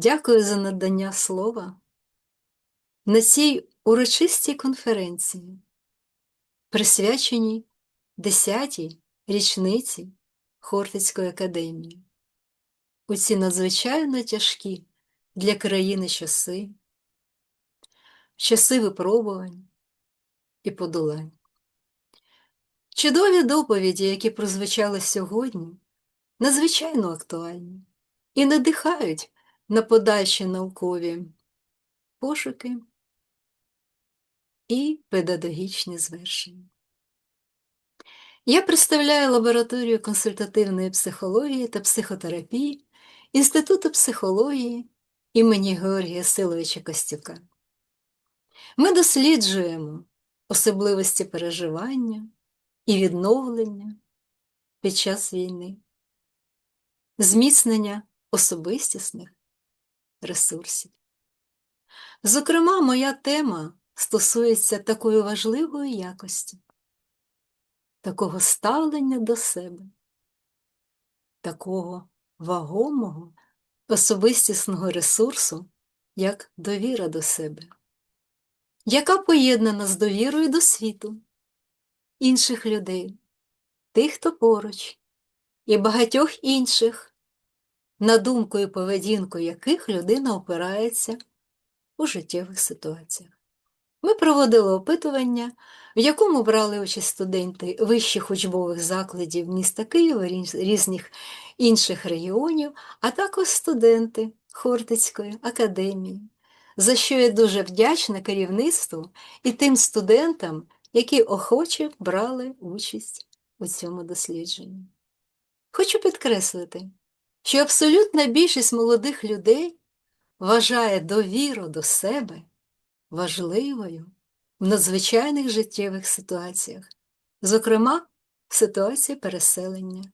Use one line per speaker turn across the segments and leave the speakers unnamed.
Дякую за надання слова на цій урочистій конференції, присвяченій 10-й річниці Хортицької академії. У ці надзвичайно тяжкі для країни часи, часи випробувань і подолань. Чудові доповіді, які прозвучали сьогодні, надзвичайно актуальні і надихають на подальші наукові пошуки і педагогічні звершення. Я представляю лабораторію консультативної психології та психотерапії Інституту психології імені Георгія Силовича Костюка. Ми досліджуємо особливості переживання і відновлення під час війни, зміцнення особистісних ресурсів. Зокрема, моя тема стосується такої важливої якості, такого ставлення до себе, такого вагомого особистісного ресурсу, як довіра до себе, яка поєднана з довірою до світу, інших людей, тих, хто поруч, і багатьох інших, на думку і поведінку яких людина опирається у життєвих ситуаціях. Ми проводили опитування, в якому брали участь студенти вищих учбових закладів міста Києва, різних інших регіонів, а також студенти Хортицької академії, за що я дуже вдячна керівництву і тим студентам, які охоче брали участь у цьому дослідженні. Хочу підкреслити, що абсолютна більшість молодих людей вважає довіру до себе важливою в надзвичайних життєвих ситуаціях, зокрема, в ситуації переселення,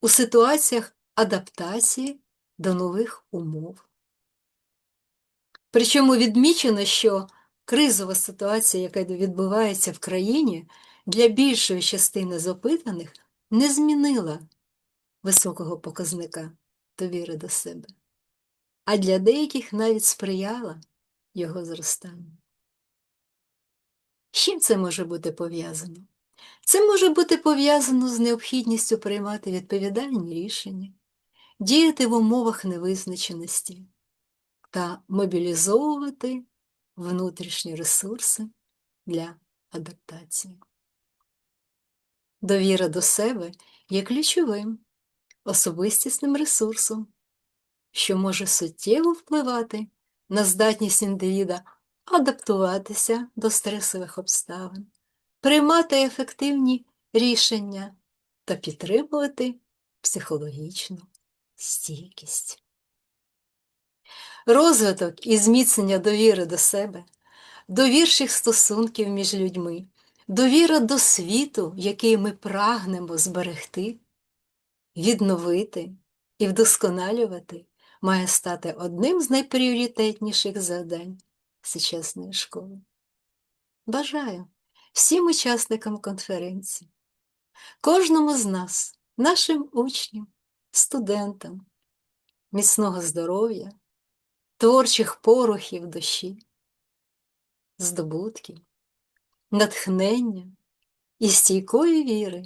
у ситуаціях адаптації до нових умов. Причому відмічено, що кризова ситуація, яка відбувається в країні, для більшої частини з опитаних не змінила високого показника довіри до себе, а для деяких навіть сприяла його зростанню. З чим це може бути пов'язано? Це може бути пов'язано з необхідністю приймати відповідальні рішення, діяти в умовах невизначеності та мобілізовувати внутрішні ресурси для адаптації. Довіра до себе є ключовим особистісним ресурсом, що може суттєво впливати на здатність індивіда адаптуватися до стресових обставин, приймати ефективні рішення та підтримувати психологічну стійкість. Розвиток і зміцнення довіри до себе, довірчих стосунків між людьми, довіра до світу, який ми прагнемо зберегти, відновити і вдосконалювати, має стати одним з найпріоритетніших завдань сучасної школи. Бажаю всім учасникам конференції, кожному з нас, нашим учням, студентам, міцного здоров'я, творчих порухів душі, здобутків, натхнення і стійкої віри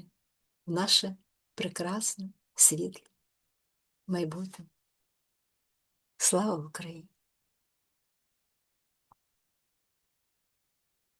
в наше прекрасне світле майбутнє. Слава Україні!